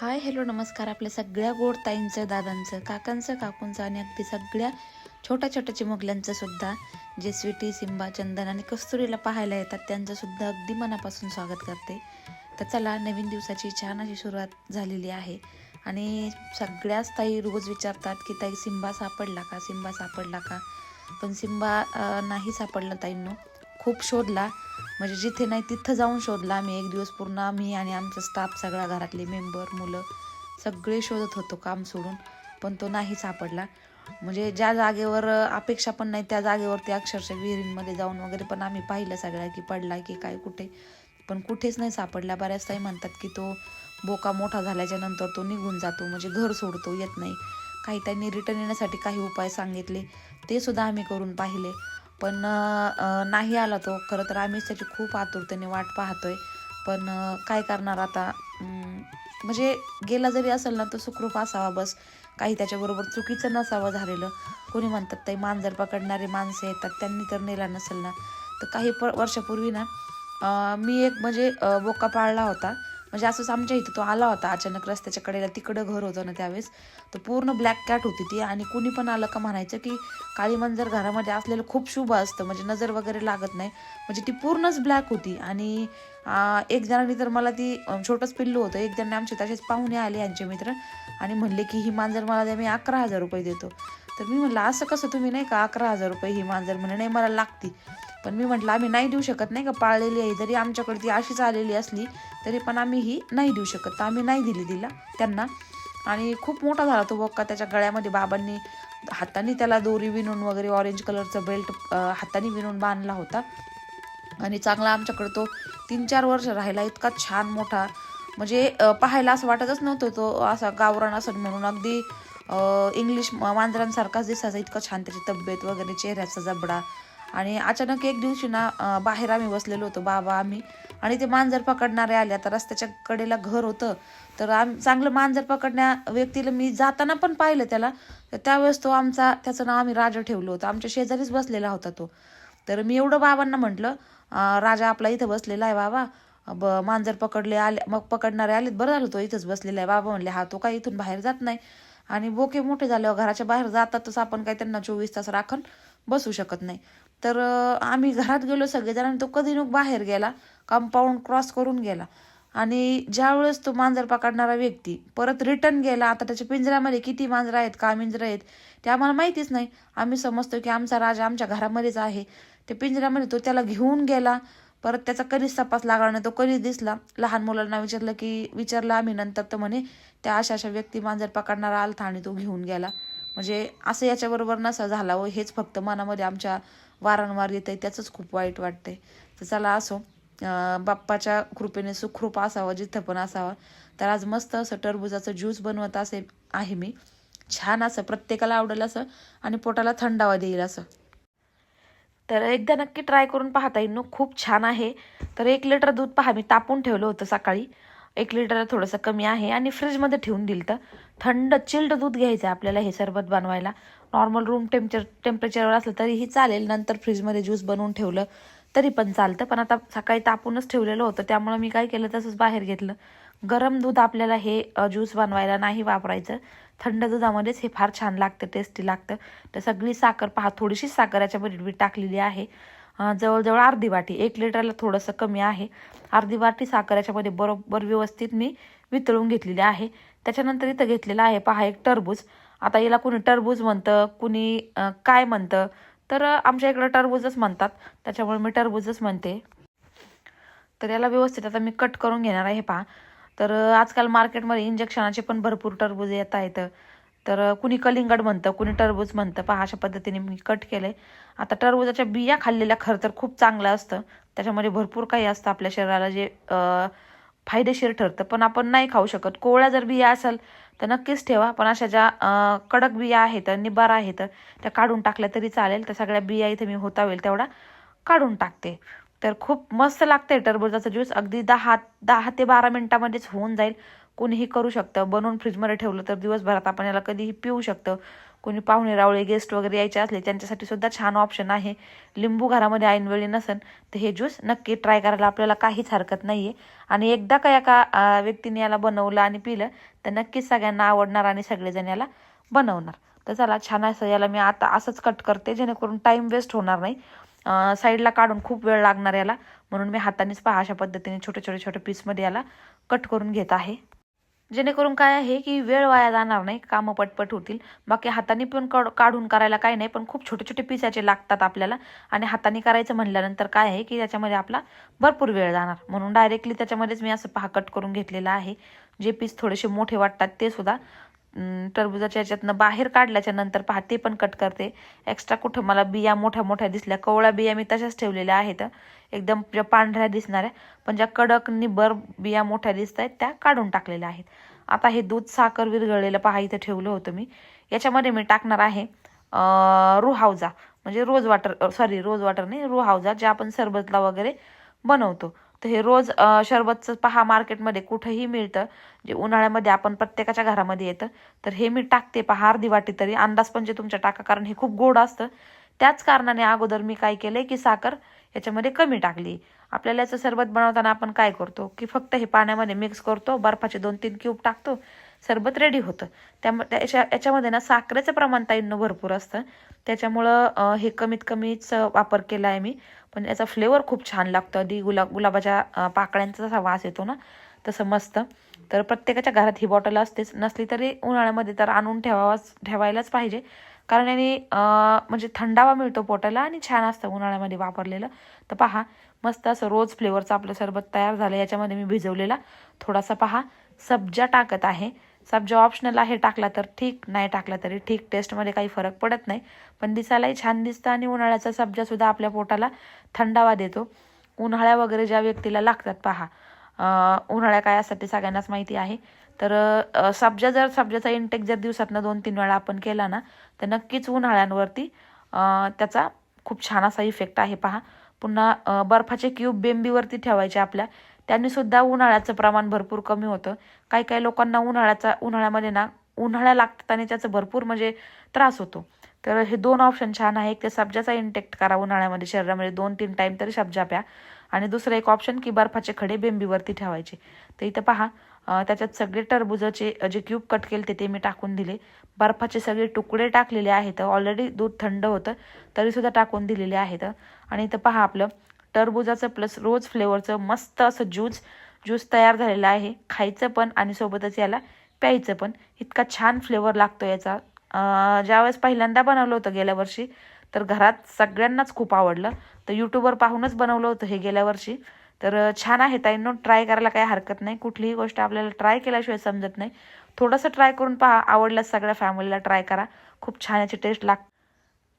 Hi hello नमस्कार आपल्या सगळ्या गोड ताईंचं दादांचं काकांचं काकूंचं आणि अगदी सगळ्या छोट्या छोट्या चिमुकल्यांचं सुद्धा जे स्वीटी सिंबा चंदन आणि कस्तुरीला पाहायला येतात त्यांचं सुद्धा अगदी मनापासून स्वागत करते. तर चला नवीन दिवसाची छान अशी सुरुवात झालेली आहे. आणि सगळ्याच ताई रोज विचारतात की ताई सिंबा सापडला का? सिंबा सापडला का? पण सिंबा नाही सापडला ताईंनो. खूप शोधला. म्हणजे जिथे नाही तिथं जाऊन शोधला आम्ही. एक दिवस पूर्ण आम्ही आणि आमचा स्टाफ सगळा घरातले मेंबर मुलं सगळे शोधत होतो काम सोडून. पण तो नाही सापडला. म्हणजे ज्या जागेवर अपेक्षा पण नाही त्या जागेवरती अक्षरशः विहिरींमध्ये जाऊन वगैरे पण आम्ही पाहिलं सगळ्या की पडला की काय कुठे. पण कुठेच नाही सापडला. बऱ्याच ताई म्हणतात की तो बोका मोठा झाल्याच्यानंतर तो निघून जातो. म्हणजे घर सोडतो येत नाही. काही त्यांनी रिटर्न येण्यासाठी काही उपाय सांगितले. ते सुद्धा आम्ही करून पाहिले. पण नाही आला तो. खरं तर आम्हीच त्याची खूप आतुरतेने वाट पाहतोय. पण काय करणार आता? म्हणजे गेला जरी असेल ना तर सुखरूप असावा बस. काही त्याच्याबरोबर चुकीचं नसावं झालेलं. कोणी म्हणतात ताई मांजर पकडणारे माणसं येतात. त्यांनी तर नेला नसेल ना. तर काही प वर्षापूर्वी ना मी एक म्हणजे बोका पाळला होता. म्हणजे असंच आमच्या इथं तो आला होता अचानक रस्त्याच्या कडेला तिकडं घर होतं ना त्यावेळेस. तर पूर्ण ब्लॅक कॅट होती ती आणि कुणी पण आलं का म्हणायचं की काळी मंजर घरामध्ये असलेलं खूप शुभ असतं म्हणजे नजर वगैरे लागत नाही. म्हणजे ती पूर्णच ब्लॅक होती आणि एक जणांनी तर मला ती छोटंच पिल्लू होतं. एक जणांनी आमचे तसेच पाहुणे आले यांचे मित्र आणि म्हणले की ही मांजर मला द्या मी अकरा हजार रुपये देतो. तर मी म्हटलं असं कसं तुम्ही नाही का अकरा हजार रुपये ही मांजर म्हणे नाही मला लागती. पण मी म्हटलं आम्ही नाही देऊ शकत नाही का पाळलेली आहे जरी आमच्याकडे ती अशीच आलेली असली तरी पण आम्ही ही नाही देऊ शकत. तर आम्ही नाही दिली तिला त्यांना. आणि खूप मोठा झाला तो बोक्का त्याच्या गळ्यामध्ये बाबांनी हाताने त्याला दोरी विणून वगैरे ऑरेंज कलरचा बेल्ट हाताने विणून बांधला होता. आणि चांगला आमच्याकडे तो तीन चार वर्ष राहिला इतका छान मोठा म्हणजे पाहायला असं वाटतच नव्हतं तो असा गावरान असं म्हणून. अगदी इंग्लिश मांजरांसारखाच दिसायचा इतकं छान त्याची तब्येत वगैरे चेहऱ्याचा जबडा. आणि अचानक एक दिवशी ना बाहेर आम्ही बसलेलो होतो बाबा आम्ही. आणि ते मांजर पकडणारे आले. आता रस्त्याच्या कडेला घर होतं. तर आम चांगलं मांजर पकडण्या व्यक्तीला मी जाताना पण पाहिलं त्याला. तर त्यावेळेस तो आमचा त्याचं नाव आम्ही राजा ठेवलं होतं. आमच्या शेजारीच बसलेला होता तो. तर मी एवढं बाबांना म्हटलं राजा आपला इथं बसलेला आहे बाबा. ब मांजर पकडले आले मग पकडणारे आलेत. बरं झालं तो इथंच बसलेला आहे. बाबा म्हणले हा तो काय इथून बाहेर जात नाही. आणि बोके मोठे झाल्यावर घराच्या बाहेर जातातच आपण काय त्यांना चोवीस तास राखण बसू शकत नाही. तर आम्ही घरात गेलो सगळेजण आणि तो कधी नुक बाहेर गेला कंपाऊंड क्रॉस करून गेला. आणि ज्यावेळेस तो मांजर पकडणारा व्यक्ती परत रिटर्न गेला आता त्याच्या पिंजऱ्यामध्ये किती मांजरं आहेत का मिंजरं आहेत ते आम्हाला माहितीच नाही. आम्ही समजतो की आमचा राजा आमच्या घरामध्येच आहे. ते पिंजऱ्यामध्ये तो त्याला घेऊन गेला. परत त्याचा कधीच तपास लागला नाही. तो कधीच दिसला. लहान मुलांना विचारलं की विचारलं आम्ही नंतर तर म्हणे त्या अशा अशा व्यक्ती मांजर पकडणारा आलथा आणि तो घेऊन गेला. म्हणजे असं याच्याबरोबर नसा झाला व हेच फक्त मनामध्ये आमच्या वारंवार येत आहे त्याचंच खूप वाईट वाटतंय. तर चला असो. बाप्पाच्या कृपेने सुखरूप असावं जिथं पण असावा. तर आज मस्त असं टरबुजाचं ज्यूस बनवत असे आहे मी. छान असं प्रत्येकाला आवडेल असं आणि पोटाला थंडावा देईल असं. तर एकदा नक्की ट्राय करून पाहता येईल. खूप छान आहे. तर एक लिटर दूध पहा मी तापून ठेवलं होतं सकाळी. एक लिटर थोडंसं कमी आहे आणि फ्रीजमध्ये ठेवून दिलं तर थंड चिल्ड दूध घ्यायचं आहे आपल्याला हे सरबत बनवायला. नॉर्मल रूम टेम्पचर टेम्परेचरवर असलं तरीही चालेल. नंतर फ्रीजमध्ये ज्यूस बनवून ठेवलं तरी पण चालतं. पण आता सकाळी तापूनच ठेवलेलं होतं. त्यामुळं मी काय केलं तसंच बाहेर घेतलं. गरम दूध आपल्याला हे ज्यूस बनवायला नाही वापरायचं. थंड दुधामध्येच हे फार छान लागतं टेस्टी लागतं. तर सगळी साखर पहा थोडीशी साखर याच्यामध्ये मी टाकलेली आहे. जवळजवळ अर्धी वाटी एक लिटरला थोडंसं कमी आहे. अर्धी वाटी साखर याच्यामध्ये बरोबर व्यवस्थित मी वितळून घेतलेली आहे. त्याच्यानंतर इथं घेतलेलं आहे पहा एक टरबूज. आता याला कुणी टरबूज म्हणतं कुणी काय म्हणतं? तर आमच्या इकडं टरबूजच म्हणतात. त्याच्यामुळे मी टरबूजच म्हणते. तर याला व्यवस्थित आता मी कट करून घेणार आहे पहा. तर आजकाल मार्केटमध्ये इंजेक्शनाचे पण भरपूर टरबूज येत आहेत. तर कुणी कलिंगड म्हणतं कुणी टरबूज म्हणतं. पहा अशा पद्धतीने मी कट केलंय. आता टरबूजाच्या बिया खाल्लेल्या खरं तर खूप चांगलं असतं. त्याच्यामध्ये भरपूर काही असतं आपल्या शरीराला जे फायदेशीर ठरतं. पण आपण नाही खाऊ शकत. कोवळ्या जर बिया असेल तर नक्कीच ठेवा. पण अशा ज्या कडक बिया आहेत निबार आहेत त्या काढून टाकल्या तरी चालेल. तर सगळ्या बिया इथे मी होता होईल तेवढा काढून टाकते. तर खूप मस्त लागते टरबुजाचा ज्यूस अगदी दहा दहा ते बारा मिनिटामध्येच होऊन जाईल. कोणीही करू शकतं. बनवून फ्रीजमध्ये ठेवलं तर दिवसभरात आपण याला कधीही पिऊ शकतं. कोणी पाहुणे रावळे गेस्ट वगैरे यायचे असले त्यांच्यासाठी सुद्धा छान ऑप्शन आहे. लिंबू घरामध्ये ऐनवेळी नसेल तर हे ज्यूस नक्की ट्राय करायला आपल्याला काहीच हरकत नाही आहे आणि एकदा का एका व्यक्तीने याला बनवलं आणि पिलं तर नक्कीच सगळ्यांना आवडणार आणि सगळेजण याला बनवणार. तर चला छान असं याला मी आता असंच कट करते जेणेकरून टाईम वेस्ट होणार नाही. साईडला काढून खूप वेळ लागणार याला. म्हणून मी हातानेच पहा अशा पद्धतीने छोटे छोटे छोटे पीसमध्ये याला कट करून घेत आहे. जेणेकरून काय आहे की वेळ वाया जाणार नाही कामं पटपट होतील. बाकी हाताने पण कड काढून करायला काही नाही पण खूप छोटे छोटे पीस याचे लागतात आपल्याला. आणि हाताने करायचं म्हणल्यानंतर काय आहे की त्याच्यामध्ये आपला भरपूर वेळ जाणार. म्हणून डायरेक्टली त्याच्यामध्येच मी असं पहा कट करून घेतलेलं आहे. जे पीस थोडेसे मोठे वाटतात ते सुद्धा टरबुजाच्या याच्यातनं बाहेर काढल्याच्या नंतर पहा ते पण कट करते. एक्स्ट्रा कुठं मला बिया मोठ्या मोठ्या दिसल्या. कवळ्या बिया मी तशाच ठेवलेल्या आहेत. एकदम ज्या पांढऱ्या दिसणाऱ्या पण ज्या कडक निबर बिया मोठ्या दिसत आहेत त्या काढून टाकलेल्या आहेत. आता हे दूध साखर विरघळलेलं पहा इथं ठेवलं होतं मी. याच्यामध्ये मी टाकणार आहे रुहावजा. म्हणजे rose water sorry rose water नाही रुहावजा जे आपण सरबतला वगैरे बनवतो. तर हे रोज सरबतचं शरबतचं पहा मार्केटमध्ये कुठंही मिळतं. जे उन्हाळ्यामध्ये आपण प्रत्येकाच्या घरामध्ये येतं तर हे मी टाकते पहा अर्धी वाटी तरी. अंदाज म्हणजे तुमच्या टाका कारण हे खूप गोड असतं. त्याच कारणाने अगोदर मी काय केलंय की साखर याच्यामध्ये कमी टाकली. आपल्याला याचं सरबत बनवताना आपण काय करतो की फक्त हे पाण्यामध्ये मिक्स करतो बर्फाचे दोन तीन क्यूब टाकतो सरबत रेडी होतं. त्यामुळे त्याच्या याच्यामध्ये ना साखरेचं प्रमाण ताईंनो भरपूर असतं. त्याच्यामुळं हे कमीत कमीच वापर केला आहे मी. पण याचा फ्लेवर खूप छान लागतो. आधी गुलाब गुलाबाच्या पाकळ्यांचा जसा वास येतो ना तसं मस्त. तर प्रत्येकाच्या घरात ही बॉटल असतेच. नसली तरी उन्हाळ्यामध्ये तर आणून ठेवावाच ठेवायलाच पाहिजे. कारण याने म्हणजे थंडावा मिळतो पोटाला आणि छान असतं उन्हाळ्यामध्ये वापरलेलं. तर पहा मस्त असं रोज फ्लेवरचं आपलं सरबत तयार झालं. याच्यामध्ये मी भिजवलेला. थोडासा पहा सब्जा टाकत आहे. सब्जा ऑप्शनल आहे टाकला तर ठीक नाही टाकला तरी ठीक. टेस्टमध्ये काही फरक पडत नाही. पण दिसायलाही छान दिसतं आणि उन्हाळ्याचा सब्जासुद्धा आपल्या पोटाला थंडावा देतो. उन्हाळ्या वगैरे ज्या व्यक्तीला लागतात पहा उन्हाळ्या काय असतात ते सगळ्यांनाच माहिती आहे. तर सब्जा जर सब्जाचा इंटेक जर दिवसातनं दोन तीन वेळा आपण केला ना तर नक्कीच उन्हाळ्यांवरती त्याचा खूप छान असा इफेक्ट आहे पहा. पुन्हा बर्फाचे क्यूब बेंबीवरती ठेवायचे आपल्या. त्यांनी सुद्धा उन्हाळ्याचं प्रमाण भरपूर कमी होतं. काही काही लोकांना उन्हाळ्याचा उन्हाळ्यामध्ये ना उन्हाळ्या लागतात आणि त्याचं भरपूर म्हणजे त्रास होतो. तर हे दोन ऑप्शन छान आहे. एक ते सब्जाचा इंटेक्ट करा उन्हाळ्यामध्ये शरीरामध्ये. दोन तीन टाईम तरी सब्जा प्या. आणि दुसरं एक ऑप्शन की बर्फाचे खडे बेंबीवरती ठेवायचे. तर इथं पहा त्याच्यात सगळे टरबुजाचे जे क्यूब कट केले ते ते मी टाकून दिले. बर्फाचे सगळे तुकडे टाकलेले आहेत. ऑलरेडी दूध थंड होतं तरीसुद्धा टाकून दिलेले आहेत. आणि इथं पहा आपलं टरबुजाचं प्लस रोज फ्लेवरचं मस्त असं ज्यूस ज्यूस तयार झालेलं आहे. खायचं पण आणि सोबतच याला प्यायचं पण. इतका छान फ्लेवर लागतो याचा. ज्यावेळेस पहिल्यांदा बनवलं होतं गेल्या वर्षी तर घरात सगळ्यांनाच खूप आवडलं. तर यूट्यूबवर पाहूनच बनवलं होतं हे गेल्या वर्षी. तर छान आहे ताईंनो ट्राय करायला काही हरकत नाही. कुठलीही गोष्ट आपल्याला ट्राय केल्याशिवाय समजत नाही. थोडंसं ट्राय करून पहा. आवडल्यास सगळ्या फॅमिलीला ट्राय करा. खूप छान याची टेस्ट लाग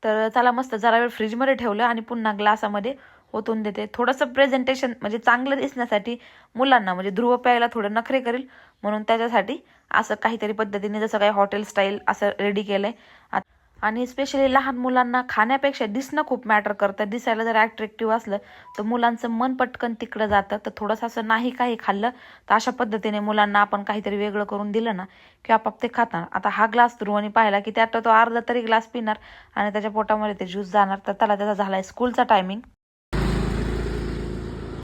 तर चला मस्त जरा वेळ फ्रीजमध्ये ठेवलं आणि पुन्हा ग्लासामध्ये ओतून देते. थोडंसं प्रेझेंटेशन म्हणजे चांगलं दिसण्यासाठी मुलांना म्हणजे ध्रुव प्यायला थोडं नखरे करेल. म्हणून त्याच्यासाठी असं काहीतरी पद्धतीने जसं काही हॉटेल स्टाईल असं रेडी केलं आहे आणि स्पेशली लहान मुलांना खाण्यापेक्षा दिसणं खूप मॅटर करतं. दिसायला जर ॲट्रॅक्टिव्ह असलं तर मुलांचं मन पटकन तिकडं जातं. तर थोडंसं असं नाही काही खाल्लं तर अशा पद्धतीने मुलांना आपण काहीतरी वेगळं करून दिलं ना की आपाप ते खातात. आता हा ग्लास ध्रुवानी पाहिला की त्यात तो अर्धा तरी ग्लास पिणार आणि त्याच्या पोटामध्ये ते ज्यूस जाणार. तर त्याला त्याचा झाला आहे स्कूलचा टायमिंग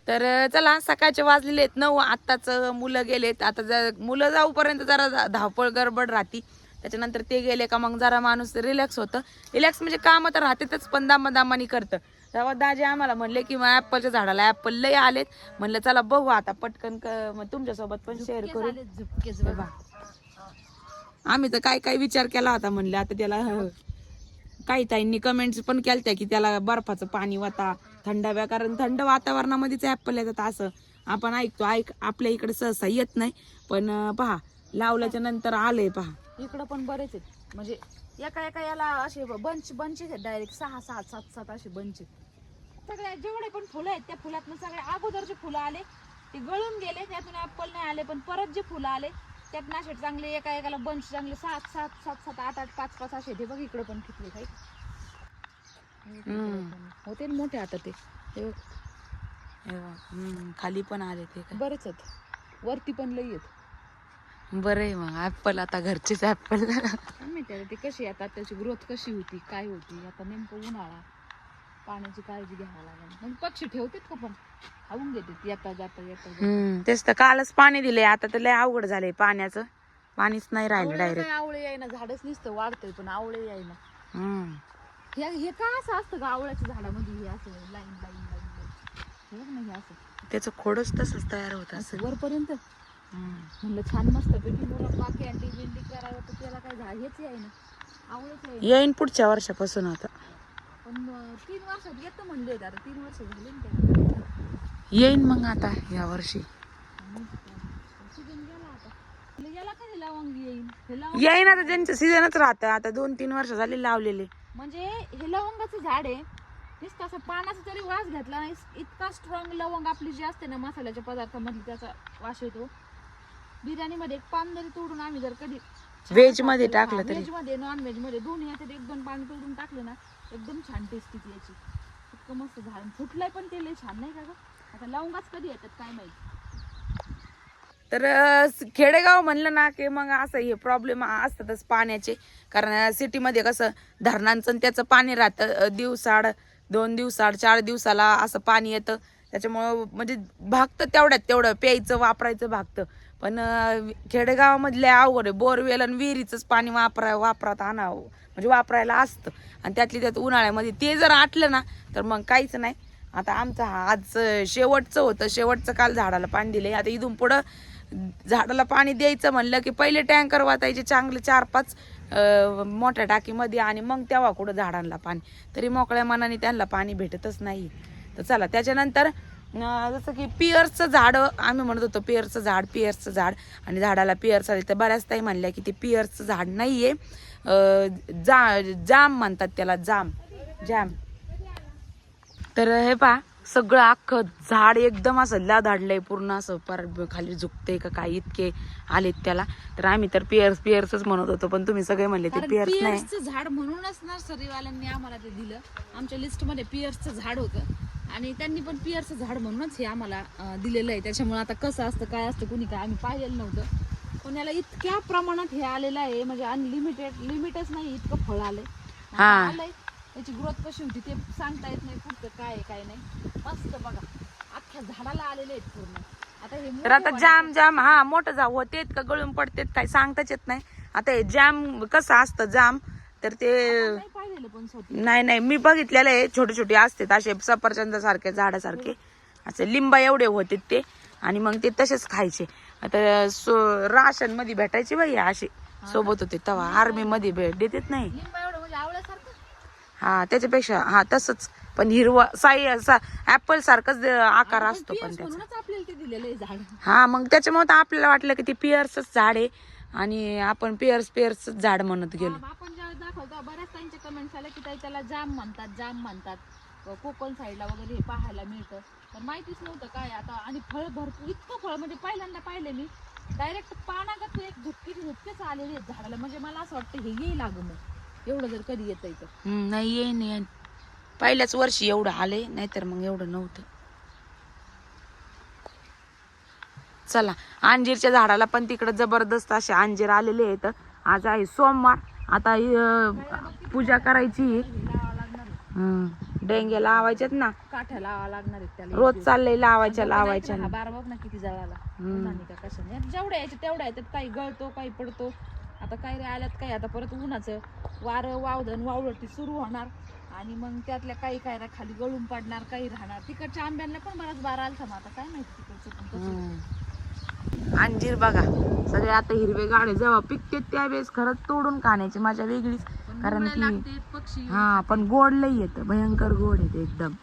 तर चला सकाळचे वाजलेले आहेत. नऊ आत्ताच मुलं गेलेत. आता जर मुलं जाऊपर्यंत जरा धावपळ गडबड राहती. त्याच्यानंतर ते गेले का मग जरा माणूस रिलॅक्स होतं. रिलॅक्स म्हणजे काम तर राहतेच पण दामा दामानी करतं. तेव्हा दाजी आम्हाला म्हणले की मग ॲपलच्या झाडाला ॲपल लय आलेत. म्हणलं चला बघू आता पटकन क- मग तुमच्यासोबत पण शेअर करू. बघा. आम्ही तर काय काय विचार केला होता म्हणलं आता त्याला काही ताईंनी कमेंट्स पण केलत्या की त्याला बर्फाचं पाणी वाता. थंडाव्या कारण थंड वातावरणामध्येच ऍपल येतात असं. आपण ऐकतो ऐक आपल्या इकडे सहसा येत नाही. पण पहा लावल्याच्या नंतर आलंय पहा. इकडं पण बरेच आहेत. म्हणजे एका एका याला असे बंच बंच आहेत डायरेक्ट सहा सहा सात सात असे बंच आहेत. सगळ्या जेवढे पण फुलं आहेत त्या फुलातनं सगळे अगोदरचे फुलं आले. ते गळून गेले त्यातून ऍपल नाही आले पण परत जे फुलं आले त्यात नाशे चांगले एका एकाला बंच चांगले सात सात सात सात आठ आठ पाच पाच असे ते बघ इकडे पण किती काही होते ना मोठे आता ते. खाली पण आले ते बरेच आहेत. वरती पण लई आहेत. बरं आहे मग. ऍपल आता घरचेच ऍपल ती कशी आता त्याची ग्रोथ कशी होती? काय होती? आता नेमकं उन्हाळा. पाण्याची काळजी घ्यावी लागेल. म्हणजे पक्षी ठेवतात का पण? खाऊन घेतात. येता जाता येता तेच तर. कालच पाणी दिले आता तर लय अवघड झालंय पाण्याचं. पाणीच नाही राहिलं डायरेक्ट आवळे यायना. झाडच नुसतं वाढतंय पण आवळे यायना. हम्म. हे हे का असं असतं का आवळ्याच्या झाडामध्ये हे असं लाईन लाईन लाईन हे बघ ना हे असं. त्याचं खोडच तसंच तयार होत असं वरपर्यंत? म्हणलं छान मस्त पैकी मुलं बाकी अंडी बिंडी करावं तर त्याला काय झाड हेच यायना आवळेच यायना येईन पुढच्या वर्षापासून आता. पण तीन वर्षात येतं म्हणले होते आता तीन वर्ष झाले ना त्याला. येईन मग आता या वर्षी. सीजन गेला आता. म्हणलं याला कधी लवंग हे लवंग येईन आता त्यांचं सीझनच राहतं. आता दोन तीन वर्ष झाले लावलेले. म्हणजे हे लवंगाचं झाड आहे. नुसतं असं पानाचा जरी वास घेतला नाही. इतका स्ट्रॉंग लवंग आपली जी असते ना मसाल्याच्या पदार्थामधली त्याचा वास येतो. बिर्याणीमध्ये एक पान जरी तोडून आम्ही जर कधी व्हेजमध्ये टाकलं तरी. व्हेजमध्ये नॉन व्हेजमध्ये दोन्ही याच्यात एक दोन पाणी तोडून टाकले ना एकदम छान टेस्टी ती याची. इतकं मस्त झाड. फुटलंय पण ते लय छान नाही का गं? आता लवंगाच कधी येतात काय माहिती? तर खेडेगाव म्हणलं ना की मग असं हे प्रॉब्लेम असतातच पाण्याचे. कारण सिटीमध्ये कसं धरणांचं आणि त्याचं पाणी राहतं. दिवसाड दोन दिवसाड चार दिवसाला असं पाणी येतं. त्याच्यामुळं म्हणजे भागतं तेवढ्यात तेवढं. प्यायचं वापरायचं भागतं. पण अं, खेडेगावामधले अवघड आहे. बोरवेल आणि विहिरीचंच पाणी वापरा वापरात आणावं. म्हणजे वापरायला असतं. आणि त्यातली त्यात उन्हाळ्यामध्ये ते जर आटलं ना तर मग काहीच नाही. आता आमचं हा आज शेवटचं होतं. शेवटचं काल झाडाला पाणी दिलं आता इथून पुढं झाडाला पाणी द्यायचं म्हणलं की पहिले टँकर वाचायचे चांगले चार पाच मोठ्या टाकीमध्ये आणि मग तेव्हा कुठं झाडांना पाणी. तरी मोकळ्या मनाने त्यांना पाणी भेटतच नाही. तर चला त्याच्यानंतर जसं की पिअर्सचं झाड आम्ही म्हणत होतो पिअर्सचं झाड पिअर्सचं झाड. आणि झाडाला पिअर्स आले तर बऱ्याच ताई म्हणल्या की ते पिअर्सचं झाड नाही आहे जा जाम म्हणतात त्याला जाम. जाम. तर हे पा सगळं अख्खं झाड एकदम असं लादाडलंय पूर्ण असं पर खाली झुकते का काय इतके आलेत त्याला. तर आम्ही तर पिअर्स पिअर्सच म्हणत होतो पण तुम्ही सगळे म्हणले ते पिअर्स नाही. झाड म्हणूनच नर्सरीवाल्यांनी आम्हाला ते दिलं. आमच्या लिस्टमध्ये पियर्सचं झाड होतं. आणि त्यांनी पण पियर्सचं झाड म्हणूनच हे आम्हाला दिलेलं आहे. त्याच्यामुळे आता कसं असतं काय असतं कुणी काय आम्ही पाहिलेलं नव्हतं. पण याला इतक्या प्रमाणात हे आलेलं आहे म्हणजे अनलिमिटेड लिमिटच नाही इतकं फळ आलंय. हा. आलंय त्याची ग्रोथ कशी होती ते सांगता येत नाही पुढचं काय आहे काय नाही. मस्त बघा. अख्ख्या झाडाला आलेले आहेत पूर्ण. आता हे तर आता जाम जाम हा मोठं जाऊ होतेत का गळून पडतेत काय सांगताच येत नाही. आता हे जाम कसं असतं जाम तर ते नाही पाहिलेलं पण स्वतः. नाही नाही मी बघितलेलं आहे छोटे छोटे असतात असे सफरचंद सारखे झाडासारखे. असे लिंबा एवढे होते ते आणि मग ते तसेच खायचे. आता सो राशनमध्ये भेटायचे बाई असे. सोबत होते तेव्हा आर्मी मध्ये भेट देतात नाही. लिंबा हा त्याच्यापेक्षा हा तसंच. पण हिरवा साई ऍपल सारखंच आकार असतो पण त्याचा. आपल्याला ते दिलेलं आहे झाड. हा मग त्याच्यामुळे तर आपल्याला वाटलं की ते पिअर्सच झाड आहे. आणि आपण पिअर्स पिअर्स झाड म्हणत गेलो. आपण दाखवतो बऱ्याच कमेंट्स आले की ताई त्याला जाम म्हणतात जाम म्हणतात. कोकण साईडला वगैरे हे पाहायला मिळतं. तर माहितीच नव्हतं काय आता. आणि फळ भरपूर इतकं फळ म्हणजे पहिल्यांदा पाहिले मी. डायरेक्ट पानागत एक झुटके झुटकेच आलेले आहेत झाडाला. म्हणजे मला असं वाटतं हे येईल लागू मग. एवढं जर कधी येतं तर. हम्म, नाही येईन येईन पहिल्याच वर्षी एवढं आले नाहीतर मग एवढं नव्हतं. चला अंजीरच्या झाडाला पण तिकडे जबरदस्त असे अंजीर आलेले आहेत. आज आहे सोमवार. आता अं, पूजा करायची. लावावं लागणार आहे. डेंग्या लावायच्यात ना. काठ्या लावावं लागणार आहेत त्याला. रोज चाललंय लावायच्या लावायच्या. नाही हा बार बघ ना किती जळाला. हम्म. कशाने. जेवढ्या याच्यात तेवढ्या याच्यात काही गळतो काही पडतो. आता काही आल्यात काही आता परत उन्हाचं वारं वावधन वावळटी सुरू होणार. आणि मग त्यातल्या काही काय ना खाली गळून पडणार काही राहणार. तिकडच्या आंब्यांना पण बराच बारा आलता मग. आता काय माहिती तिकडचं. अंजीर बघा सगळे आता हिरवे गाडे जेव्हा पिकते त्यावेळेस खरंच तोडून खाण्याची मजा वेगळीच. कारण की हा पण गोड लई येतं भयंकर गोड येते एकदम.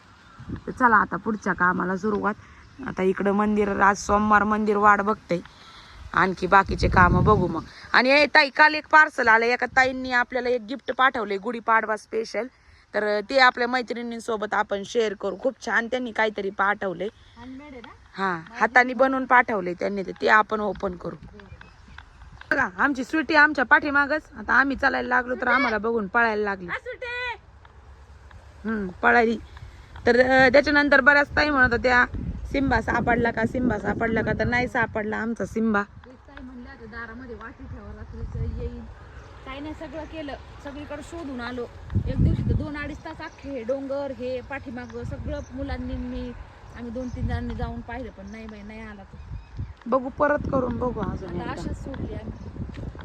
तर चला आता पुढच्या कामाला सुरुवात. आता इकडं मंदिर आज सोमवार मंदिर वाट बघते आणखी बाकीचे काम बघू मग. आणि ए ताई काल एक पार्सल आलं. एका ताईंनी आपल्याला एक गिफ्ट पाठवले गुढीपाडवा स्पेशल तर ते आपल्या मैत्रिणींसोबत आपण शेअर करू. खूप छान त्यांनी काहीतरी पाठवले हा हाताने बनवून पाठवले त्यांनी ते ते आपण ओपन करू. बघा आमची स्वीटी आमच्या पाठीमागच. आता आम्ही चालायला लागलो तर आम्हाला बघून पळायला लागली. हम्म पळाली. तर त्याच्यानंतर बऱ्याच ताई म्हणत होत्या सिंबा सापडला का? सिंबा सापडला का? तर नाही सापडला आमचा सिंबा एक ताई म्हणल्या होत्या दारामध्ये वाटी ठेवा रात्रीचं येईल काही नाही सगळं केलं सगळीकडे शोधून आलो एक दिवशी तर दोन अडीच तास अख्खे हे डोंगर हे पाठीमाग सगळं मुलांनी मी आम्ही दोन तीन जणांनी जाऊन पाहिलं पण नाही बाई नाही आला तो बघू परत करून बघू अजून आता एकदा. अशाच सोडली आम्ही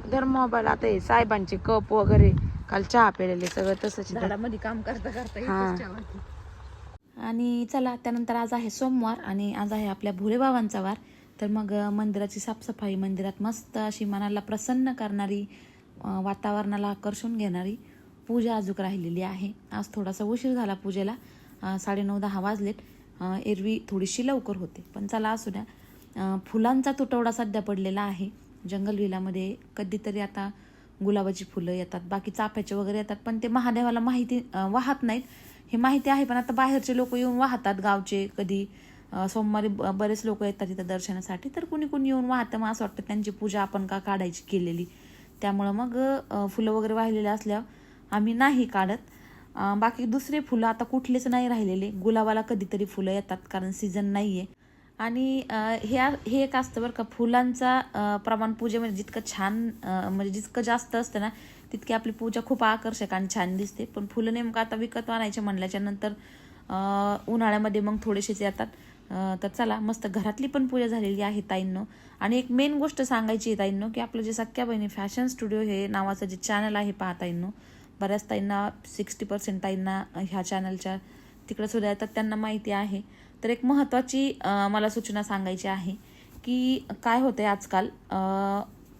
धर मोबाईल आता हे साहेबांचे कप वगैरे काल चहा पेलेले सगळं तसंच. झाडामध्ये काम करता करता हा. इथेच ठेवायची. आणि चला त्यानंतर आज आहे सोमवार आणि आज आहे आपल्या भोलेबाबांचा वार तर मग मंदिराची साफसफाई मंदिरात मस्त अशी मनाला प्रसन्न करणारी वातावरणाला आकर्षून घेणारी पूजा अजूक राहिलेली आहे. आज थोडासा उशीर झाला पूजेला. साडेनऊ दहा वाजलेत. एरवी थोडीशी लवकर होते. पण चला असू द्या. फुलांचा तुटवडा सध्या पडलेला आहे. जंगलविलामध्ये कधीतरी आता गुलाबाची फुलं येतात. बाकी चाफ्याचे वगैरे येतात. पण ते महादेवाला माहिती वाहत नाहीत. हे माहिती आहे पण आता बाहेरचे लोक येऊन वाहतात. गावचे कधी सोमवारी ब- बरेच लोक येतात तिथं दर्शनासाठी. तर कुणी कुणी येऊन वाहतं. मग असं वाटतं त्यांची पूजा आपण का काढायची केलेली? त्यामुळं मग फुलं वगैरे वाहिलेले असल्यावर आम्ही नाही काढत. बाकी दुसरे फुलं आता कुठलेच नाही राहिलेले. गुलाबाला कधीतरी फुलं येतात कारण सीझन नाही आहे आणि हे हे एक असतं बरं का फुलांचा प्रमाण पूजेमध्ये म्हणजे जितकं छान म्हणजे जितकं जास्त असतं ना तितकी आपली पूजा खूप आकर्षक आणि छान दिसते. पण फुलं नेमकं आता विकत आणायचे म्हणल्याच्या नंतर उन्हाळ्यामध्ये मग थोडेसेच येतात. तर चला मस्त घरातली पण पूजा झालेली आहे ताईंनो. आणि एक मेन गोष्ट सांगायची आहे ताईंनो की आपलं जे सख्या बहिणी फॅशन स्टुडिओ हे नावाचं जे चॅनल आहे पहा ताईंनो. बऱ्याच ताईंना सिक्स्टी पर्सेंट ताईंना ह्या चॅनलच्या तिकडे सुद्धा येतात त्यांना माहिती आहे. तर एक महत्त्वाची मला सूचना सांगायची आहे की काय होतंय आजकाल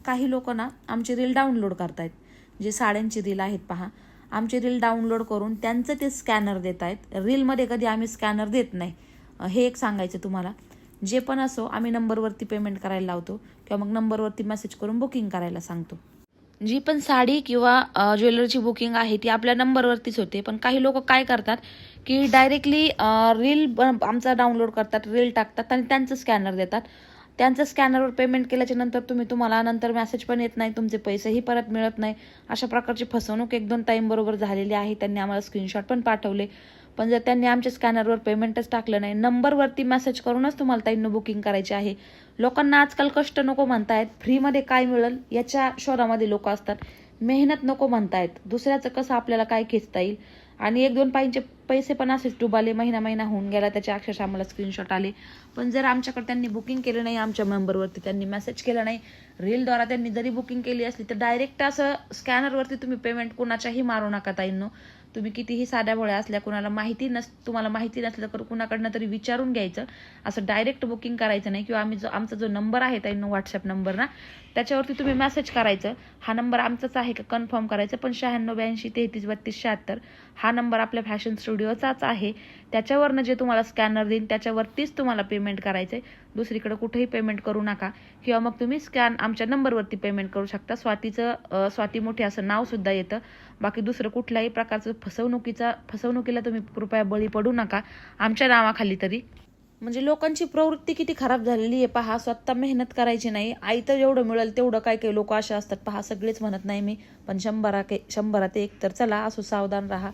काही लोक ना आमची रील डाउनलोड करतायत. जे साड्यांची रील आहेत पहा आमची रील डाउनलोड करून त्यांचं ते स्कॅनर देत आहेत रीलमध्ये कधी आम्ही स्कॅनर देत नाही. हे एक सांगायचं तुम्हाला. जे पण असो आम्ही नंबरवरती पेमेंट करायला लावतो किंवा मग नंबरवरती मेसेज करून बुकिंग करायला सांगतो. जी पण साडी किंवा ज्वेलरची ज्वेलरीची बुकिंग आहे ती आपल्या नंबरवरतीच होते. पण काही लोक काय करतात की डायरेक्टली रील ब- आमचा डाउनलोड करतात रील टाकतात आणि त्यांचं स्कॅनर देतात. त्यांचं स्कॅनरवर पेमेंट केल्याच्यानंतर तुम्ही तुम्हाला नंतर मेसेज पण येत नाही तुमचे पैसेही परत मिळत नाही. अशा प्रकारची फसवणूक एक दोन टाईम बरोबर झालेली आहे. त्यांनी आम्हाला स्क्रीनशॉट पण पाठवले. पण जर त्यांनी आमच्या स्कॅनरवर पेमेंटच टाकलं नाही नंबरवरती मेसेज करूनच तुम्हाला ताईंनो बुकिंग करायची आहे. लोकांना आजकाल कष्ट नको म्हणतायत फ्रीमध्ये काय मिळेल याच्या शोधामध्ये लोक असतात. मेहनत नको म्हणतायत दुसऱ्याचं कसं आपल्याला काय खेचता येईल? आणि एक दोन पाईंचे पैसे पण असेच डुबाले महिना महिना होऊन गेला त्याचे अक्षरशः आम्हाला स्क्रीनशॉट आले. पण जर आमच्याकडे त्यांनी बुकिंग केलं नाही आमच्या मेंबरवरती त्यांनी मेसेज केला नाही रीलद्वारा त्यांनी जरी बुकिंग केली असली तर डायरेक्ट असं स्कॅनरवरती तुम्ही पेमेंट कुणाच्याही मारू नका ताईंनो. तुम्ही कितीही साध्या भोळ्या असल्या कुणाला माहिती नस तुम्हाला माहिती नसलं तर कुणाकडनं तरी विचारून घ्यायचं. असं डायरेक्ट बुकिंग करायचं नाही किंवा आम्ही जो आमचा जो नंबर आहे ताईंनो व्हॉट्सअप नंबर ना त्याच्यावरती तुम्ही मेसेज करायचं. हा नंबर आमचाच आहे का कन्फर्म करायचं. पण शहाण्णव ब्याऐंशी तेहतीस बत्तीस शहात्तर हा नंबर आपल्या फॅशन स्टुडिओचाच आहे. त्याच्यावरनं जे तुम्हाला स्कॅनर देईन त्याच्यावरतीच तुम्हाला पेमेंट करायचं आहे दुसरीकडे कुठेही पेमेंट करू नका. किंवा मग तुम्ही स्कॅन आमच्या नंबरवरती पेमेंट करू शकता. स्वातीचं स्वाती मोठे असं नावसुद्धा येतं. बाकी दुसरं कुठल्याही प्रकारचं फसवणुकीचा फसवणुकीला तुम्ही कृपया बळी पडू नका. आमच्या नावाखाली तरी. म्हणजे लोकांची प्रवृत्ती किती खराब झालेली आहे पहा स्वतः मेहनत करायची नाही. आई तर जेवढं मिळेल तेवढं काय काही लोक असे असतात पहा सगळेच म्हणत नाही मी. पण शंभरा के शंभरात एक तर चला असो सावधान राहा.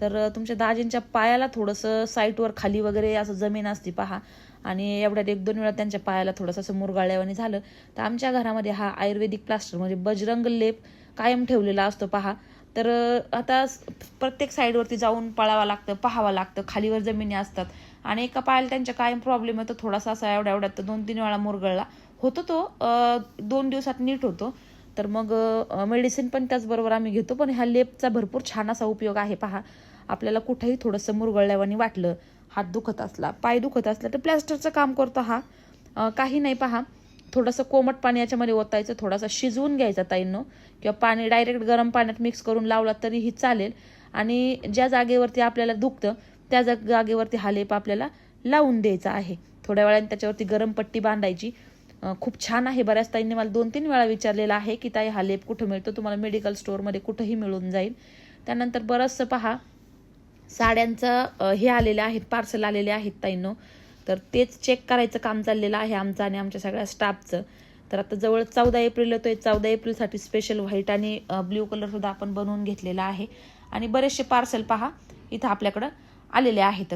तर तुमच्या दाजींच्या पायाला थोडंसं साईटवर खाली वगैरे असं जमीन असते पहा. आणि एवढ्यात एक दोन वेळा त्यांच्या पायाला थोडंसं असं मुरगाळल्यावानी झालं. तर आमच्या घरामध्ये हा आयुर्वेदिक प्लास्टर म्हणजे बजरंग लेप कायम ठेवलेला असतो पहा. तर आता प्रत्येक साईडवरती जाऊन पळावं लागतं पाहावं लागतं खालीवर जमिनी असतात. आणि एका पायाला त्यांच्या कायम प्रॉब्लेम येतो थोडासा असा एवढ्या एवढ्यात तर दोन तीन वेळा मुरगळला. होतो तो दोन दिवसात नीट होतो. तर मग मेडिसिन पण त्याचबरोबर आम्ही घेतो पण ह्या लेपचा भरपूर छान असा उपयोग आहे पहा. आपल्याला कुठेही थोडंसं मुरगळल्यावानी वाटलं हात दुखत असला पाय दुखत असला तर प्लॅस्टरचं काम करतो हा. काही नाही पहा. थोडंसं कोमट पाणी याच्यामध्ये ओतायचं थोडासा शिजवून घ्यायचा ताईंनो. किंवा पाणी डायरेक्ट गरम पाण्यात मिक्स करून लावला तरीही चालेल. आणि ज्या जागेवरती आपल्याला दुखतं त्या जागेवरती हा लेप आपल्याला लावून द्यायचा आहे. थोड्या वेळाने त्याच्यावरती गरम पट्टी बांधायची. खूप छान आहे. बऱ्याच ताईंनी मला दोन तीन वेळा विचारलेला आहे की ताई हा लेप कुठं मिळतो? तुम्हाला मेडिकल स्टोअरमध्ये कुठंही मिळून जाईल. त्यानंतर बरंचसं पहा साड्यांचं हे आलेले आहेत पार्सल आलेले आहेत ताईंनो. तर तेच चेक करायचं काम चाललेलं आहे आमचं आणि आमच्या सगळ्या स्टाफचं तर आता जवळ चौदा एप्रिल येतोय. चौदा एप्रिलसाठी स्पेशल व्हाईट आणि ब्ल्यू कलरसुद्धा आपण बनवून घेतलेला आहे. आणि बरेचसे पार्सल पहा इथं आपल्याकडं आलेले आहेत.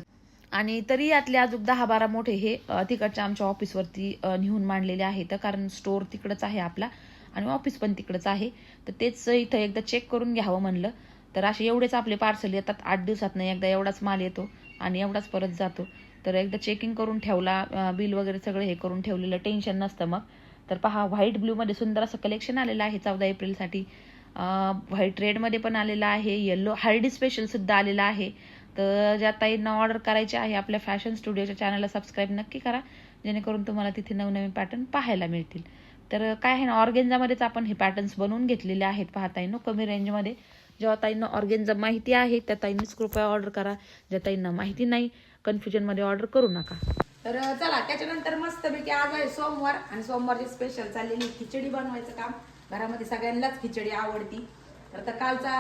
आणि तरी यातले अजून दहा बारा मोठे हे तिकडच्या आमच्या ऑफिसवरती नेऊन मांडलेले आहेत. कारण स्टोअर तिकडंच आहे आपला आणि ऑफिस पण तिकडंच आहे. तर तेच इथं एकदा चेक करून घ्यावं म्हणलं. तर असे एवढेच आपले पार्सल येतात. आठ दिवसात एकदा एवढाच माल येतो आणि एवढाच परत जातो. तर एकदा चेकिंग करून ठेवला बिल वगैरे सगळं हे करून ठेवलेलं टेन्शन नसतं मग. तर पहा व्हाईट ब्ल्यूमध्ये सुंदर असं कलेक्शन आलेलं आहे चौदा एप्रिलसाठी व्हाईट रेडमध्ये पण आलेलं आहे येल्लो हळदी स्पेशलसुद्धा आलेलं आहे. तर ज्या ताईंना ऑर्डर करायची आहे आपल्या फॅशन स्टुडिओच्या चॅनलला सबस्क्राईब नक्की करा. जेणेकरून तुम्हाला तिथे नवनवीन पॅटर्न पाहायला मिळतील. तर काय आहे ना ऑर्गेन्झामध्येच आपण हे पॅटर्न्स बनवून घेतलेले आहेत पाहताईनो कमी रेंजमध्ये जेव्हा ताईंना ऑर्गेन्झा माहिती आहे त्या ताईंनीच कृपया ऑर्डर करा. ज्या ताईंना माहिती नाही कन्फ्युजनमध्ये ऑर्डर करू नका. तर चला त्याच्यानंतर मस्तपैकी आज आहे सोमवार आणि सोमवारची स्पेशल चाललेली खिचडी बनवायचं काम. घरामध्ये सगळ्यांनाच खिचडी आवडती. तर कालचा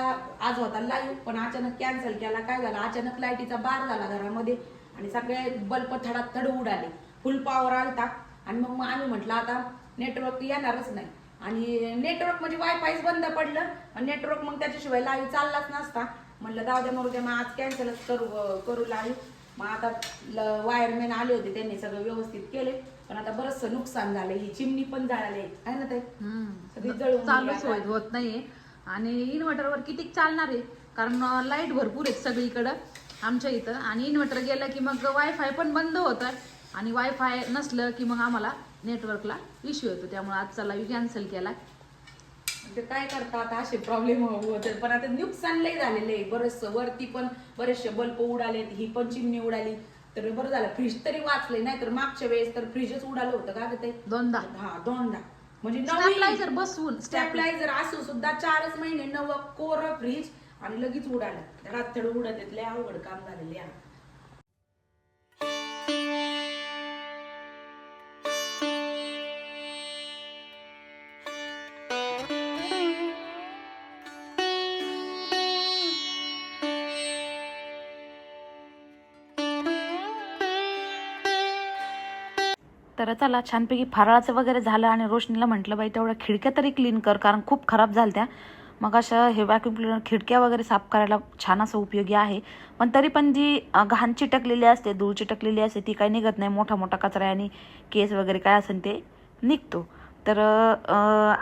आज होता लाईव्ह पण अचानक कॅन्सल केला. काय झालं? अचानक लाईटीचा बार झाला घरामध्ये आणि सगळे बल्ब थडात थड उडाले. फुल पॉवर आलता. आणि मग मग आम्ही म्हटलं आता नेटवर्क येणारच नाही. आणि नेटवर्क म्हणजे वायफायच बंद पडलं. आणि नेटवर्क मग त्याच्याशिवाय लाईव्ह चाललाच नसता. म्हणलं जाऊ द्या मग आज कॅन्सलच करू करू लाईव्ह मग आता वायरमॅन आले होते त्यांनी सगळं व्यवस्थित केले पण आता बरंचसं नुकसान झालं ही चिमणी पण जाळाली आहे. ना ते सगळी जळून चालूच. होत होत नाहीये. आणि इन्व्हर्टरवर किती चालणार आहे? कारण लाइट भरपूर आहेत सगळीकडं आमच्या इथं. आणि इन्व्हर्टर गेलं की मग वायफाय पण बंद होतं. आणि वायफाय नसलं की मग आम्हाला नेटवर्कला इश्यू येतो. त्यामुळे आजचा लाईव्ह कॅन्सल केला ते काय करता आता असे प्रॉब्लेम होते. पण आता नुकसान लय झालेलं आहे. बरंचसं वरती पण बरेचसे बल्ब उडाले ही पण चिमणी उडाली. तर बरं झालं. फ्रीज तरी वाचले नाही तर मागच्या वेळेस तर फ्रीजच उडालं होतं का ते? दोनदा. हा दोनदा. म्हणजे स्टॅबलायझर बसवून. स्टॅपलायझर असू सुद्धा चारच महिने नवं कोर फ्रीज आणि लगेच उडालं. रात्र उडत लय अवघड काम झालेले आहे. तर आला छानपैकी फराळाचं वगैरे झालं आणि रोशनीला म्हटलं बाई तेवढ्या खिडक्या तरी क्लीन कर कारण खूप खराब झाल्या मग अशा हे व्हॅक्युम क्लिनर खिडक्या वगैरे साफ करायला छान असं उपयोगी आहे. पण तरी पण जी घाण चिटकलेली असते धूळ चिटकलेली असते ती काही निघत नाही. मोठा मोठा कचरा आणि केस वगैरे काय असेल ते निघतो. तर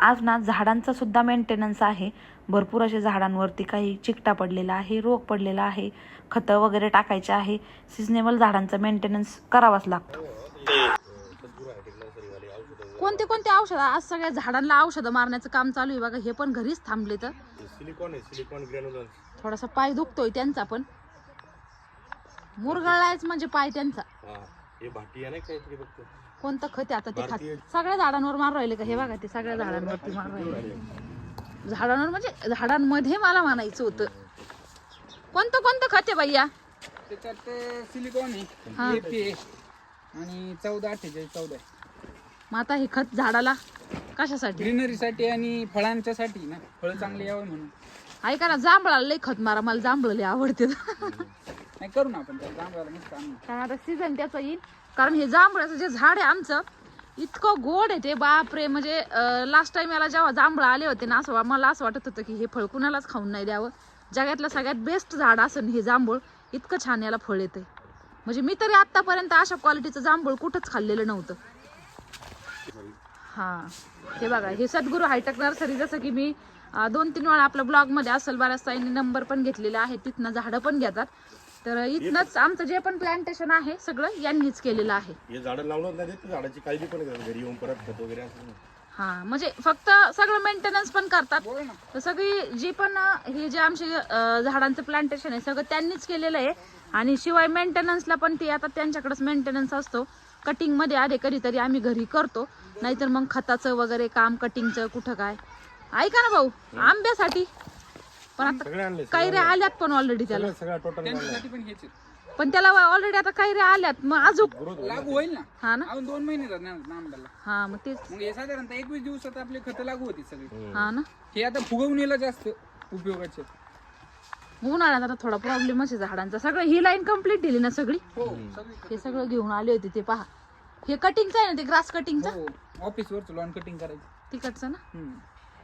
आज ना झाडांचा सुद्धा मेंटेनन्स आहे. भरपूर असे झाडांवरती काही चिकटा पडलेला आहे रोग पडलेला आहे खतं वगैरे टाकायचे आहे. सिजनेबल झाडांचा मेंटेनन्स करावाच लागतो. कोणते कोणते औषध? आज सगळ्या झाडांना औषधं मारण्याचं काम चालू आहे बघा. हे पण घरीच थांबले तर. सिलिकॉन आहे सिलिकॉन ग्रॅन्युलर थोडासा पाय दुखतोय त्यांचा पण. मुरगळलायच म्हणजे पाय त्यांचा. हा हे भाटी आहे ना काहीतरी फक्त? कोणतं खत आहे आता ते भारतीय- खात सगळ्या झाडांवर मार राहिले का? हे बघा ते सगळ्या झाडांवरती मार राहिले. झाडांवर म्हणजे झाडांमध्ये मला म्हणायचं होतं. कोणतं कोणतं खत आहे भैया? त्याच्यात सिलिकॉन हा. आहे. आणि चौदा अठ्ठेचाळीस चौदा आहे. मग आता हे खत झाडाला कशासाठी? ग्रीनरीसाठी आणि फळांच्या साठी ना. फळं चांगली यावं म्हणून. ऐका ना जांभळाला लई खत मारा. मला जांभळ लई आवडते. नाही करू ना आपण त्याला. जांभळाला मस्त आणू. कारण आता सीझन त्याचा येईल. कारण हे जांभळाचं जे झाड आहे आमचं इतकं गोड आहे ते. बापरे म्हणजे लास्ट टाइम याला जेव्हा जांभळं आले होते ना असं मला असं वाटत होतं की हे फळ कुणालाच खाऊन नाही द्यावं. जगातलं सगळ्यात बेस्ट झाड असं हे जांभूळ. इतकं छान याला फळ येते म्हणजे मी तरी आतापर्यंत अशा क्वालिटीचं जांभूळ कुठंच खाल्लेलं नव्हतं. हा. हे बघा हे सद्गुरू हायटेक नर्सरी जसं की मी दोन तीन वेळा आपल्या ब्लॉगमध्ये असेल बऱ्याच ताईंनी नंबर पण घेतलेले आहे. तिथनं झाडं पण घेतात. तर इथनंच आमचं जे पण प्लांटेशन आहे सगळं यांनीच केलेलं आहे. हे झाडं लावणं नाही झाडाची काळजी पण करतात घरी येऊन परत खत वगैरे असं हा म्हणजे फक्त सगळं मेंटेनन्स पण करतात. तर सगळी जी पण हे जे आमचे झाडांचं प्लांटेशन आहे सगळं त्यांनीच केलेलं आहे. आणि शिवाय मेंटेनन्सला पण ते आता त्यांच्याकडेच मेंटेनन्स असतो. कटिंगमध्ये आले कधीतरी आम्ही घरी करतो. नाहीतर मग खताचं वगैरे काम कटिंगचं कुठं काय? ऐका ना भाऊ आंब्यासाठी. पण आता कैऱ्या आल्यात पण ऑलरेडी त्याला. त्यांच्यासाठी पण त्याला ऑलरेडी आता कैऱ्या आल्यात. मग अजून लागू होईल ना? हा ना? अजून दोन महिने राहणार ना आंब्याला हा मग तेच. मग हे साधारणतः एकवीस दिवसात आपले खतं लागू होती सगळी. हा ना? हे आता फुगवणीला जास्त उपयोगाचे. उन्हाळ्यात आता थोडा प्रॉब्लेमच आहे झाडांचा. सगळं ही लाईन कंप्लीट दिली ना सगळी? हो सगळी हे सगळं घेऊन आले होते ते पहा. हे कटिंगचं आहे ना ते ग्रास कटिंगचं ऑफिस वरच लॉन कटिंग करायचं. तिकडचं ना?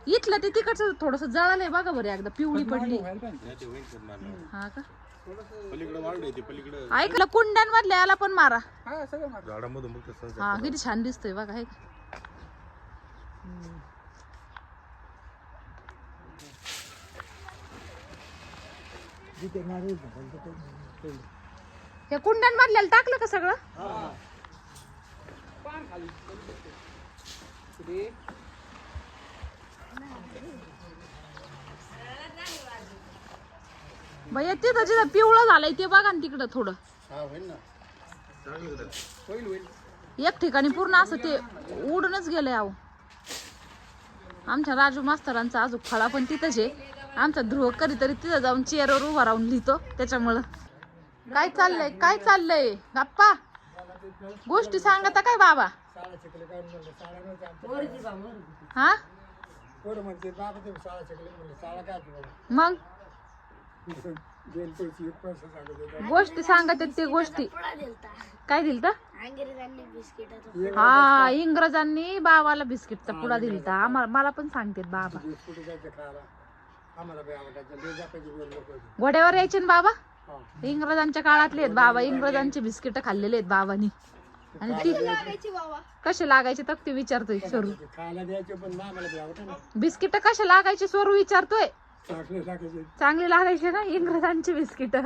इथलं ते तिकडचं थोडस जळालंय बघा बरं एकदा पिवळी पडली. हा का? ऐकलं कुंड्यांमधल्या याला पण मारा. हा किती छान दिसतोय बघा हे का? हे कुंड्यांमधल्याला टाकलं का सगळं? पुढे. भैया तिथं जिथं पिवळं झालंय ते बघा ना तिकडं थोडं. एक ठिकाणी पूर्ण असं ते उडूनच गेलंय अहो. आमच्या राजू मास्तरांचा अजून फळा पण तिथंच आहे. आमचा ध्रुव कधीतरी तिथं जाऊन चेअरवर उभा राहून लिहितो त्याच्यामुळं. काय चाललंय? काय चाललंय? गप्पा. गोष्टी सांगता काय बाबा? हा? मग? गोष्टी सांगत आहेत ते गोष्टी. काय दिल तर हा इंग्रजांनी बाबाला बिस्किटचा पुडा दिलता. आम्हाला मला पण सांगतात बाबा. घोड्यावर यायचे ना बाबा? इंग्रजांच्या काळातले आहेत बाबा. इंग्रजांचे बिस्किट खाल्लेले आहेत बाबांनी. आणि ती कसे लागायचे तर ते विचारतोय स्वरू बिस्किट कसे लागायचे स्वरू विचारतोय. चांगले लागायचे. ना इंग्रजांचे बिस्किट.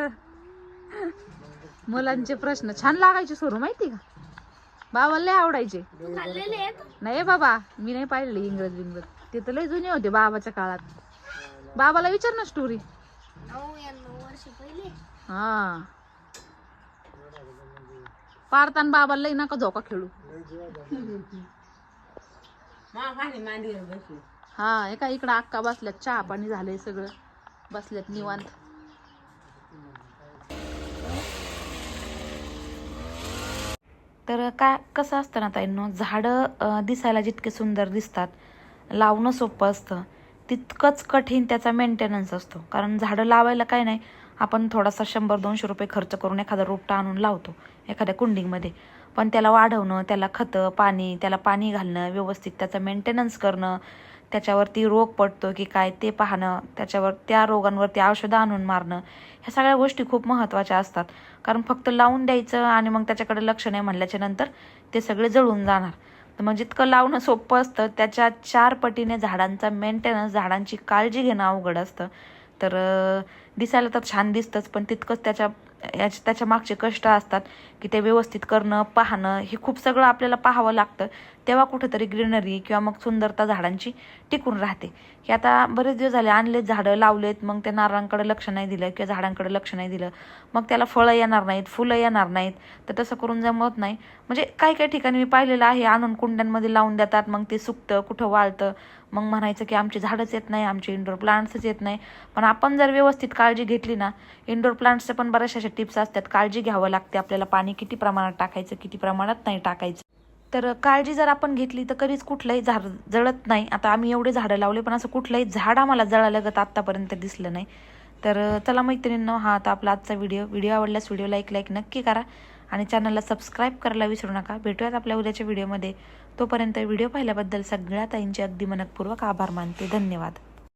मुलांचे प्रश्न छान लागायचे स्वरू माहिती का? बाबाला लय आवडायचे. नाही बाबा मी नाही पाहिले इंग्रज बिंग्रज. ते तर लय जुने होते बाबाच्या काळात. बाबाला विचार ना स्टोरी हा. पारतान बाबाला लय नका झोका खेळू. हा एका इकडं अक्का बसल्यात चहा पाणी झालंय सगळं. बसल्यात निवांत. तर काय कसं असतं ना ताईंनो झाडं दिसायला जितके सुंदर दिसतात लावणं सोपं असतं. तितकंच कठीण त्याचा मेंटेनन्स असतो. कारण झाडं लावायला काय नाही आपण थोडासा शंभर दोनशे रुपये खर्च करून एखादा रोपटा आणून लावतो एखाद्या कुंडीमध्ये. पण त्याला वाढवणं त्याला खतं पाणी त्याला पाणी घालणं व्यवस्थित त्याचा मेंटेनन्स करणं त्याच्यावरती रोग पडतो की काय ते पाहणं त्याच्यावर त्या रोगांवरती औषधं आणून मारणं ह्या सगळ्या गोष्टी खूप महत्त्वाच्या असतात. कारण फक्त लावून द्यायचं आणि मग त्याच्याकडे लक्ष नाही म्हणल्याच्या नंतर ते सगळे जळून जाणार. तर मग जितकं लावणं सोपं असतं त्याच्या चार पटीने झाडांचा मेंटेनन्स झाडांची काळजी घेणं अवघड असतं. तर दिसायला तर छान दिसतंच पण तितकंच त्याच्या याच्या त्याच्या मागचे कष्ट असतात की ते व्यवस्थित करणं पाहणं हे खूप सगळं आपल्याला पाहावं लागतं. तेव्हा कुठेतरी ग्रीनरी किंवा मग सुंदरता झाडांची टिकून राहते. की आता बरेच दिवस झाले आणलेत झाडं लावलेत मग त्या नारळांकडे लक्ष नाही दिलं किंवा झाडांकडे लक्ष नाही दिलं. मग त्याला फळं येणार नाहीत फुलं येणार नाहीत. तर तसं करून जमत नाही. म्हणजे काही काही ठिकाणी मी पाहिलेलं आहे आणून कुंड्यांमध्ये लावून देतात मग ते सुकतं कुठं वाळतं. मग म्हणायचं की आमची झाडच येत नाही आमचे इंडोर प्लांट्सच येत नाही. पण आपण जर व्यवस्थित काळजी घेतली ना इंडोर प्लांट्सच्या पण बऱ्याचशा अशा टिप्स असतात. काळजी घ्यावं लागते आपल्याला पाणी किती प्रमाणात टाकायचं किती प्रमाणात नाही टाकायचं. तर काळजी जर आपण घेतली तर कधीच कुठलंही झाड जळत नाही. आता आम्ही एवढे झाडं लावले पण असं कुठलंही झाड आम्हाला जळालगत आत्तापर्यंत दिसलं नाही. तर चला मैत्रिणींनो हा आता आपला आजचा व्हिडिओ व्हिडिओ आवडल्यास व्हिडिओ लाईक लाईक नक्की करा. आणि चॅनलला सबस्क्राईब करायला विसरू नका. भेटूयात आपल्या उद्याच्या व्हिडिओमध्ये. तोपर्यंत व्हिडिओ पाहिल्याबद्दल सगळ्या ताईंचे अगदी मनपूर्वक आभार मानते. धन्यवाद.